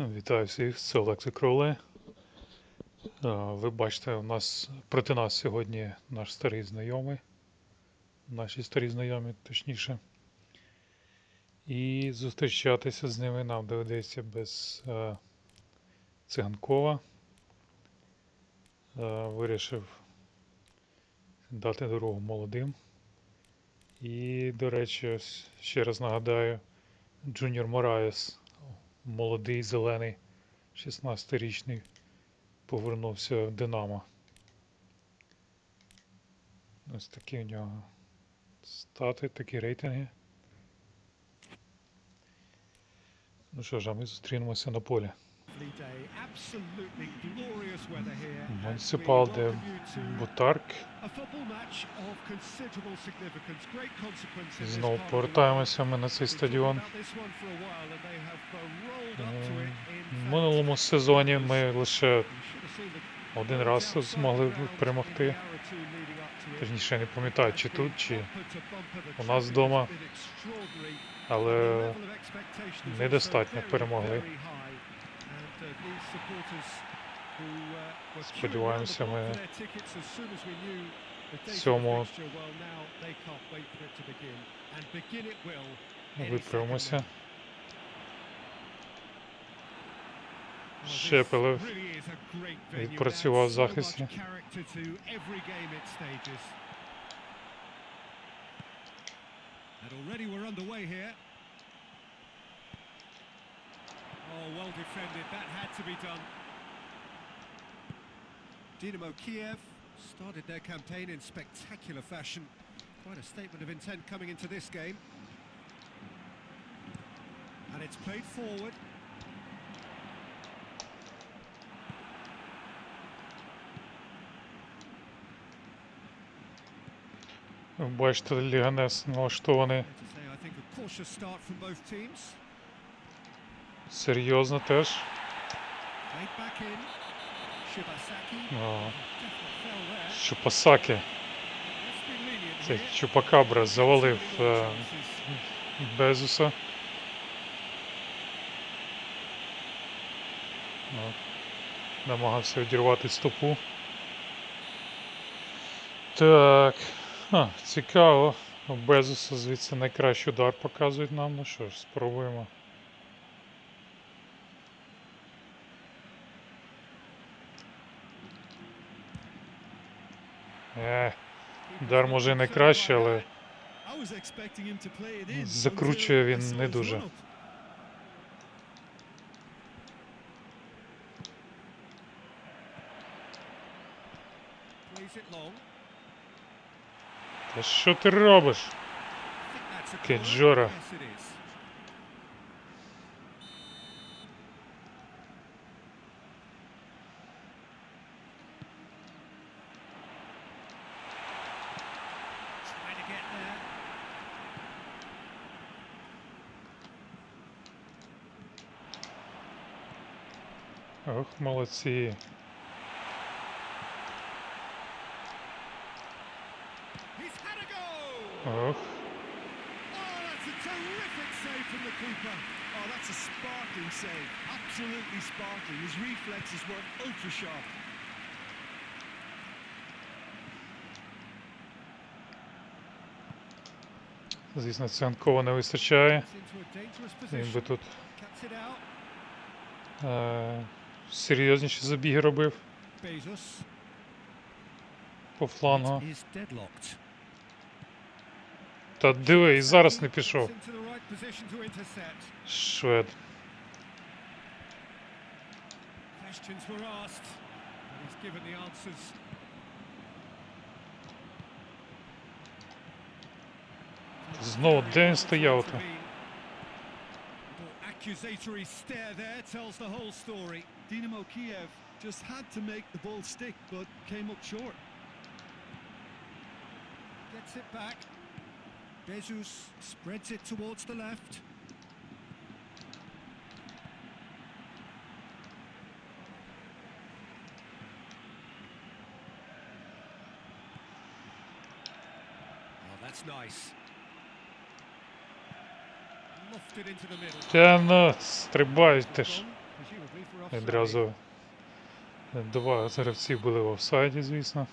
Вітаю всіх, це Олекса Кроуле. Е, Ви бачите, у нас проти нас сьогодні наш старий знайомий. Наші старі знайомі, точніше. І зустрічатися з ними нам доведеться без е, циганкова. Е, вирішив дати дорогу молодим. І, до речі, ще раз нагадаю, Джуніор Мораєс молодий зелений 16-річний повернувся в Динамо. Ось такі у нього стати, такі рейтинги. Ну що ж, а ми зустрінемося на полі. Муніципал де Бутарк. Знову повертаємося ми на цей стадіон. В минулому сезоні ми лише один раз змогли перемогти. Точніше, я не пам'ятаю, чи тут, чи у нас вдома. Але недостатньо перемогли. Сподіваємося, ми цьому виправимося. Шепелев відпрацював в захисті. And already we're underway here. Oh, well defended. That had to be done. Dynamo Kiev started their campaign in spectacular fashion. Quite a statement of intent coming into this game. And it's played forward. Бачите, Ліганес налаштований Fair to say, I think a cautious start from both teams. Серйозно теж. О. Чупасаки. Let's Це. Чупакабра завалив е. Безуса. От. Намагався відірвати стопу. Так. А, цікаво. Безуса звідси найкращий удар показують нам. Ну що ж, спробуємо. Е, удар може не краще, але Закручує він не дуже. та що ти робиш? Кеджора. Ох, молодці. Ох, Oh, that's a. Oh, sparkling save. Absolutely sparkling. His reflexes were ultra sharp. звісно, Циганкова не вистачає. Він би тут е, серйозніші забіги робив по флангу. Та диви, і зараз не пішов. Швед. Знову, де він стояв то? Little accusatory stare there tells the whole story. Dynamo Kiev just had to make the ball stick, but came up short. Gets it back. Bezus spreads it towards the left. Oh, that's nice. Lofted into the middle. Та ну, стрибають теж. Відразу два гравці були в офсайді, звісно.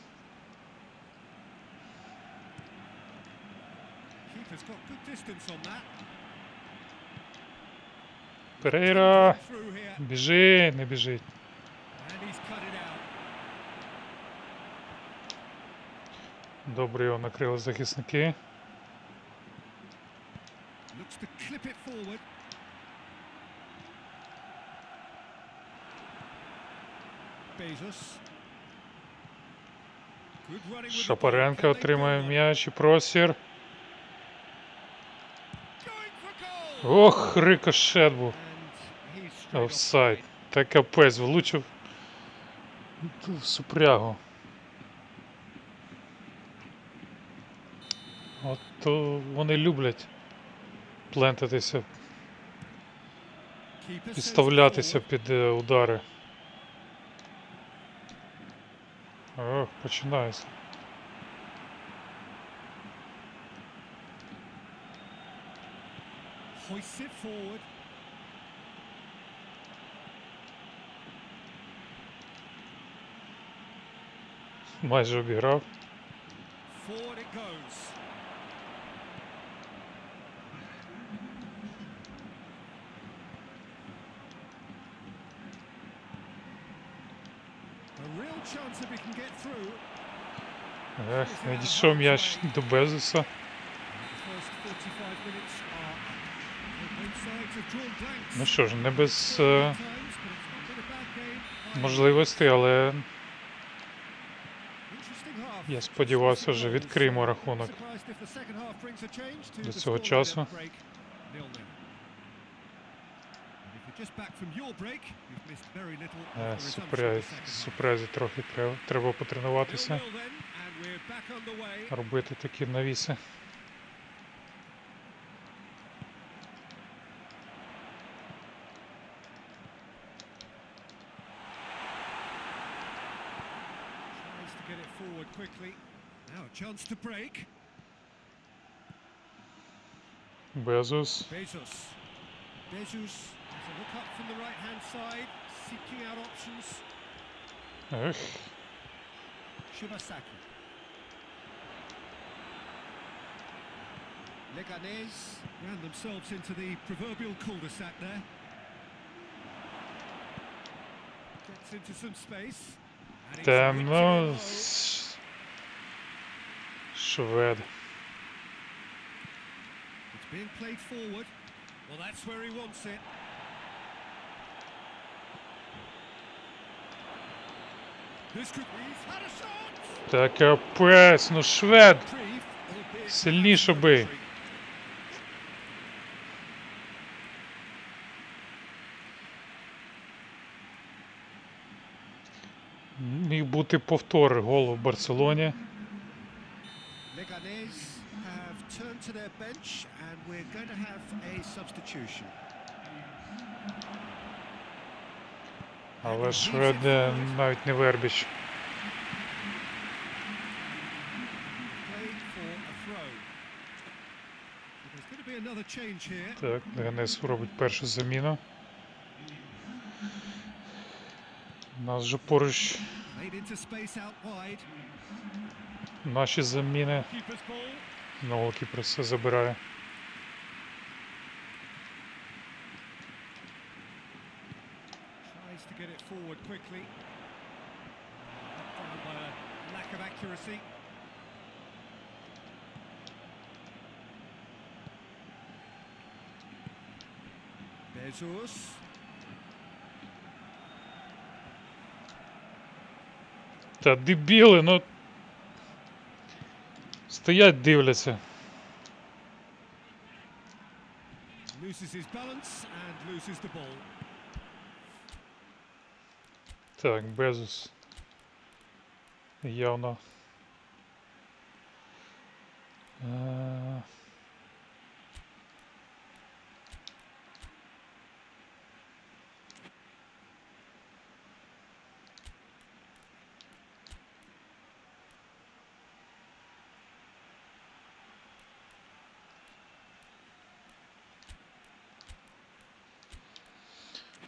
Перейра! Біжи, не біжить. Добре його накрили захисники. Looks to clip it forward. Bezos. Good running with the ball. Шапаренко отримає м'яч і goal. Ох, рикошет був. Офсайд. Та капець, влучив в супрягу. От то вони люблять плентатися, підставлятися під е, удари. Починається. Hoists it forward. Майже обіграв. Forward it goes. Ех, м'яч до Безуса. The first 45 minutes are both sides have drawn blanks. Ну що ж, не без е, можливостей, але я сподівався, вже відкриємо рахунок. До цього часу. At break. 0-0. And if you're just back from your break, you've missed very little of Е, the resumption of the second half. трохи треба, треба потренуватися, робити такі навіси. Безус. Bezos. Bezos has a look up from the right hand side, seeking out options. Ех, Shibasaki. Leganés ran themselves into the proverbial cul-de-sac there. Gets into some space. and he's та whipped it in ну. low. с- Швед. It's being played forward. Well, that's where he wants it. Та капець, ну швед! Сильніше би. Міг бути повтор голу в Барселоні. Leganés to their bench and we're going to have a substitution. Але швед е, навіть не вербіч. Так, Ганес робить першу заміну. У нас же поруч наші заміни. Ну, голкіпер все забирає. Bezos. Та дебіли, ну. Стоять, дивляться. Так, Безус. Явно.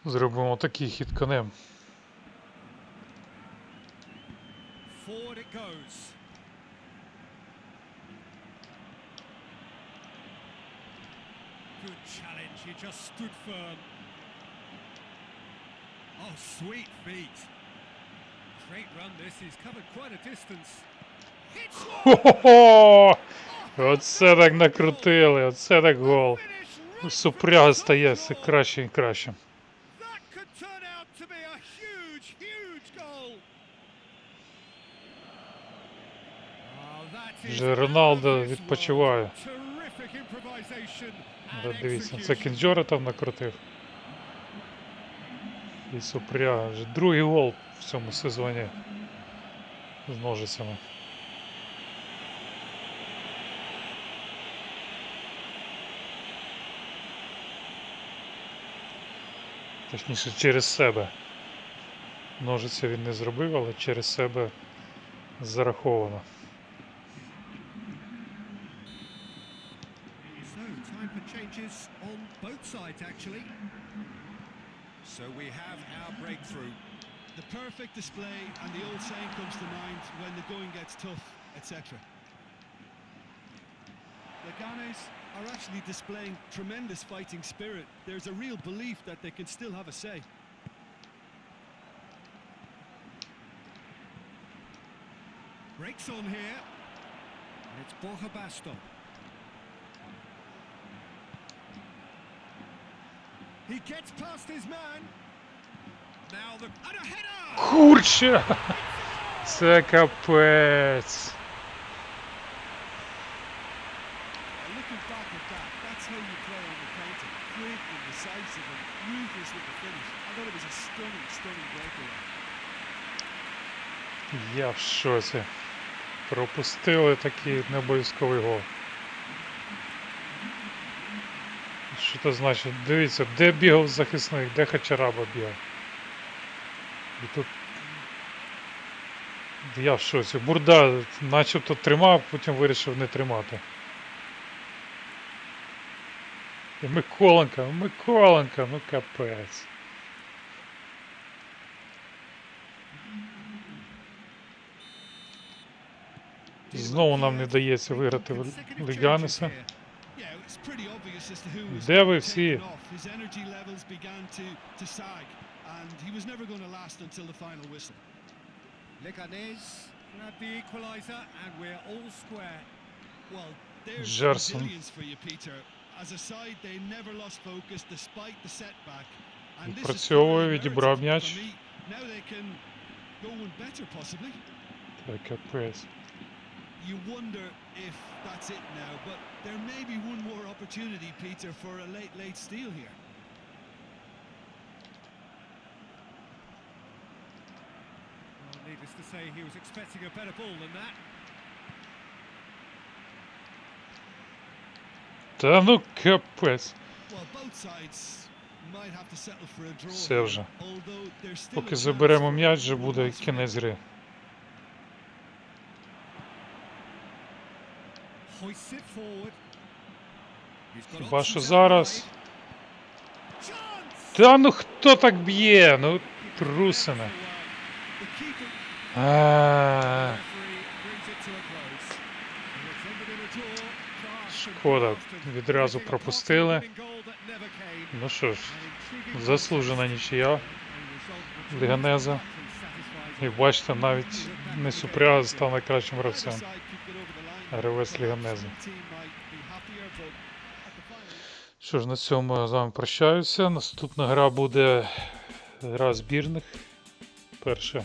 Зробимо такий хід конем. Good challenge. He just stood firm. Oh, sweet feet. Great run this. He's covered quite a distance. Хо-хо-хо! Оце так накрутили, оце так гол. Супряга стає все краще і краще. Роналдо of this відпочиває. Да, Дивіться, це кінджора там накрутив. І Супряга. Вже другий гол в цьому сезоні з ножицями. Точніше, через себе. Ножиця він не зробив, але через себе зараховано. On both sides, actually. So we have our breakthrough. The perfect display, and the old saying comes to mind when the going gets tough, etc. The Ghanes are actually displaying tremendous fighting spirit. There's a real belief that they can still have a say. Breaks on here. And it's Borja Basto. Stunning, stunning breakaway. Я в шоці. Пропустили такий необов'язковий гол. Що це значить? Дивіться, де бігав захисник, де Хачараба бігав. І тут. Я в шоці. Бурда начебто тримав, потім вирішив не тримати. І Миколенка, Миколенка, ну капець. Знову нам не дається виграти в Де ви taken всі? off. His energy levels began to, to sag, and he was never going to last until the final whistle. Leganés grab the equaliser and we're all square. Well, there's Gerson. resilience for you, Peter. As a side, they never lost focus despite the setback. And this is Відпрацьовує, thoroughly відібрав merited. м'яч. For me, now they can go one better, possibly. Та капець. You wonder if that's it now, but there may be one more opportunity, Peter, for a late, late steal here. Well, needless to say, he was expecting a better ball than that. Та ну капець. Well, both sides might have to settle for a draw. Все here, вже. although there's still a Поки chance заберемо for м'яч, вже one буде last win. кінець гри. Хіба що зараз. Та ну хто так б'є? Ну, трусина. А, Шкода, відразу пропустили. Ну що ж, заслужена нічия. Ліганеза. І бачите, навіть не Супряга став найкращим гравцем. Perhaps Ліганеза. Що ж, на цьому я з вами прощаюся. Наступна гра буде гра збірних. Перша.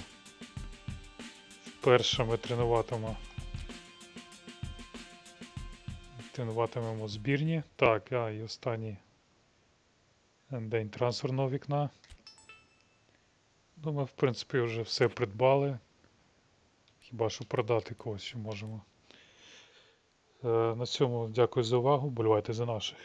Вперше ми тренуватимемо. Тренуватимемо збірні. Так, а і останній день трансферного вікна. Думаю, в принципі, вже все придбали. Хіба що продати когось ще можемо. Е, На цьому дякую за увагу. Болювайте за наших.